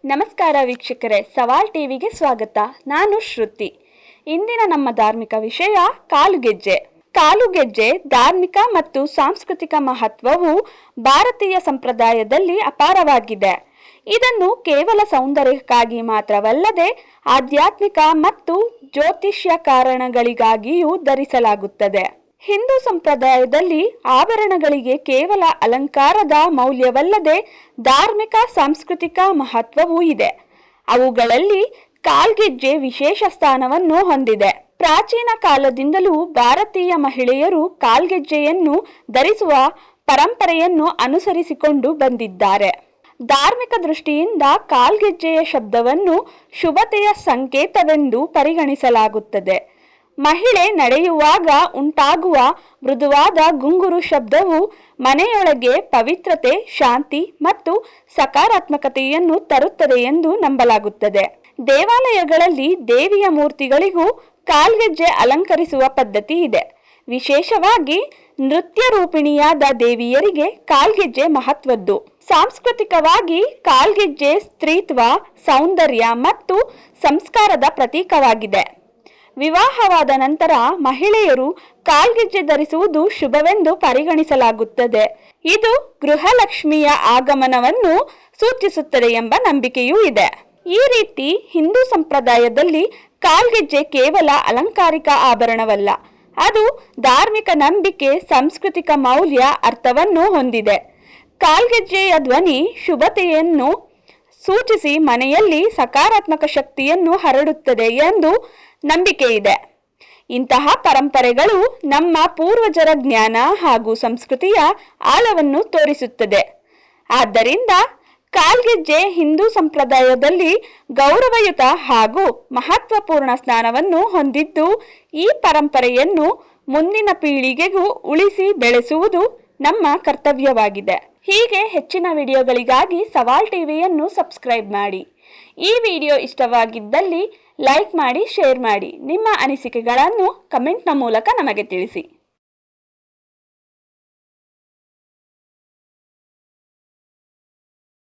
ನಮಸ್ಕಾರ ವೀಕ್ಷಕರೇ, ಸವಾಲ್ ಟಿವಿಗೆ ಸ್ವಾಗತ. ನಾನು ಶ್ರುತಿ. ಇಂದಿನ ನಮ್ಮ ಧಾರ್ಮಿಕ ವಿಷಯ ಕಾಲುಗೆಜ್ಜೆ. ಕಾಲುಗೆಜ್ಜೆ ಧಾರ್ಮಿಕ ಮತ್ತು ಸಾಂಸ್ಕೃತಿಕ ಮಹತ್ವವು ಭಾರತೀಯ ಸಂಪ್ರದಾಯದಲ್ಲಿ ಅಪಾರವಾಗಿದೆ. ಇದನ್ನು ಕೇವಲ ಸೌಂದರ್ಯಕ್ಕಾಗಿ ಮಾತ್ರವಲ್ಲದೆ ಆಧ್ಯಾತ್ಮಿಕ ಮತ್ತು ಜ್ಯೋತಿಷ್ಯ ಕಾರಣಗಳಿಗಾಗಿಯೂ ಧರಿಸಲಾಗುತ್ತದೆ. ಹಿಂದೂ ಸಂಪ್ರದಾಯದಲ್ಲಿ ಆಭರಣಗಳಿಗೆ ಕೇವಲ ಅಲಂಕಾರದ ಮೌಲ್ಯವಲ್ಲದೆ ಧಾರ್ಮಿಕ, ಸಾಂಸ್ಕೃತಿಕ ಮಹತ್ವವೂ ಇದೆ. ಅವುಗಳಲ್ಲಿ ಕಾಲ್ಗೆಜ್ಜೆ ವಿಶೇಷ ಸ್ಥಾನವನ್ನು ಹೊಂದಿದೆ. ಪ್ರಾಚೀನ ಕಾಲದಿಂದಲೂ ಭಾರತೀಯ ಮಹಿಳೆಯರು ಕಾಲ್ಗೆಜ್ಜೆಯನ್ನು ಧರಿಸುವ ಪರಂಪರೆಯನ್ನು ಅನುಸರಿಸಿಕೊಂಡು ಬಂದಿದ್ದಾರೆ. ಧಾರ್ಮಿಕ ದೃಷ್ಟಿಯಿಂದ ಕಾಲ್ಗೆಜ್ಜೆಯ ಶಬ್ದವನ್ನು ಶುಭತೆಯ ಸಂಕೇತವೆಂದು ಪರಿಗಣಿಸಲಾಗುತ್ತದೆ. ಮಹಿಳೆ ನಡೆಯುವಾಗ ಉಂಟಾಗುವ ಮೃದುವಾದ ಗುಂಗುರು ಶಬ್ದವು ಮನೆಯೊಳಗೆ ಪವಿತ್ರತೆ, ಶಾಂತಿ ಮತ್ತು ಸಕಾರಾತ್ಮಕತೆಯನ್ನು ತರುತ್ತದೆ ಎಂದು ನಂಬಲಾಗುತ್ತದೆ. ದೇವಾಲಯಗಳಲ್ಲಿ ದೇವಿಯ ಮೂರ್ತಿಗಳಿಗೂ ಕಾಲ್ಗೆಜ್ಜೆ ಅಲಂಕರಿಸುವ ಪದ್ಧತಿ ಇದೆ. ವಿಶೇಷವಾಗಿ ನೃತ್ಯ ರೂಪಿಣಿಯಾದ ದೇವಿಯರಿಗೆ ಕಾಲ್ಗೆಜ್ಜೆ ಮಹತ್ವದ್ದು. ಸಾಂಸ್ಕೃತಿಕವಾಗಿ ಕಾಲ್ಗೆಜ್ಜೆ ಸ್ತ್ರೀತ್ವ, ಸೌಂದರ್ಯ ಮತ್ತು ಸಂಸ್ಕಾರದ ಪ್ರತೀಕವಾಗಿದೆ. ವಿವಾಹವಾದ ನಂತರ ಮಹಿಳೆಯರು ಕಾಲ್ಗೆಜ್ಜೆ ಧರಿಸುವುದು ಶುಭವೆಂದು ಪರಿಗಣಿಸಲಾಗುತ್ತದೆ. ಇದು ಗೃಹಲಕ್ಷ್ಮಿಯ ಆಗಮನವನ್ನು ಸೂಚಿಸುತ್ತದೆ ಎಂಬ ನಂಬಿಕೆಯೂ ಇದೆ. ಈ ರೀತಿ ಹಿಂದೂ ಸಂಪ್ರದಾಯದಲ್ಲಿ ಕಾಲ್ಗೆಜ್ಜೆ ಕೇವಲ ಅಲಂಕಾರಿಕ ಆಭರಣವಲ್ಲ, ಅದು ಧಾರ್ಮಿಕ ನಂಬಿಕೆ, ಸಾಂಸ್ಕೃತಿಕ ಮೌಲ್ಯ, ಅರ್ಥವನ್ನು ಹೊಂದಿದೆ. ಕಾಲ್ಗೆಜ್ಜೆಯ ಧ್ವನಿ ಶುಭತೆಯನ್ನು ಸೂಚಿಸಿ ಮನೆಯಲ್ಲಿ ಸಕಾರಾತ್ಮಕ ಶಕ್ತಿಯನ್ನು ಹರಡುತ್ತದೆ ಎಂದು ನಂಬಿಕೆ ಇದೆ ಇಂತಹ ಪರಂಪರೆಗಳು ನಮ್ಮ ಪೂರ್ವಜರ ಜ್ಞಾನ ಹಾಗೂ ಸಂಸ್ಕೃತಿಯ ಆಳವನ್ನು ತೋರಿಸುತ್ತದೆ. ಆದ್ದರಿಂದ ಕಾಲ್ಗೆಜ್ಜೆ ಹಿಂದೂ ಸಂಪ್ರದಾಯದಲ್ಲಿ ಗೌರವಯುತ ಹಾಗೂ ಮಹತ್ವಪೂರ್ಣ ಸ್ಥಾನವನ್ನು ಹೊಂದಿದ್ದು, ಈ ಪರಂಪರೆಯನ್ನು ಮುಂದಿನ ಪೀಳಿಗೆಗೂ ಉಳಿಸಿ ಬೆಳೆಸುವುದು ನಮ್ಮ ಕರ್ತವ್ಯವಾಗಿದೆ. ಹೀಗೆ ಹೆಚ್ಚಿನ ವಿಡಿಯೋಗಳಿಗಾಗಿ ಸವಾಲ್ ಟಿವಿಯನ್ನು ಸಬ್ಸ್ಕ್ರೈಬ್ ಮಾಡಿ. ಈ ವಿಡಿಯೋ ಇಷ್ಟವಾಗಿದ್ದಲ್ಲಿ ಲೈಕ್ ಮಾಡಿ, ಶೇರ್ ಮಾಡಿ. ನಿಮ್ಮ ಅನಿಸಿಕೆಗಳನ್ನು ಕಮೆಂಟ್ನ ಮೂಲಕ ನಮಗೆ ತಿಳಿಸಿ.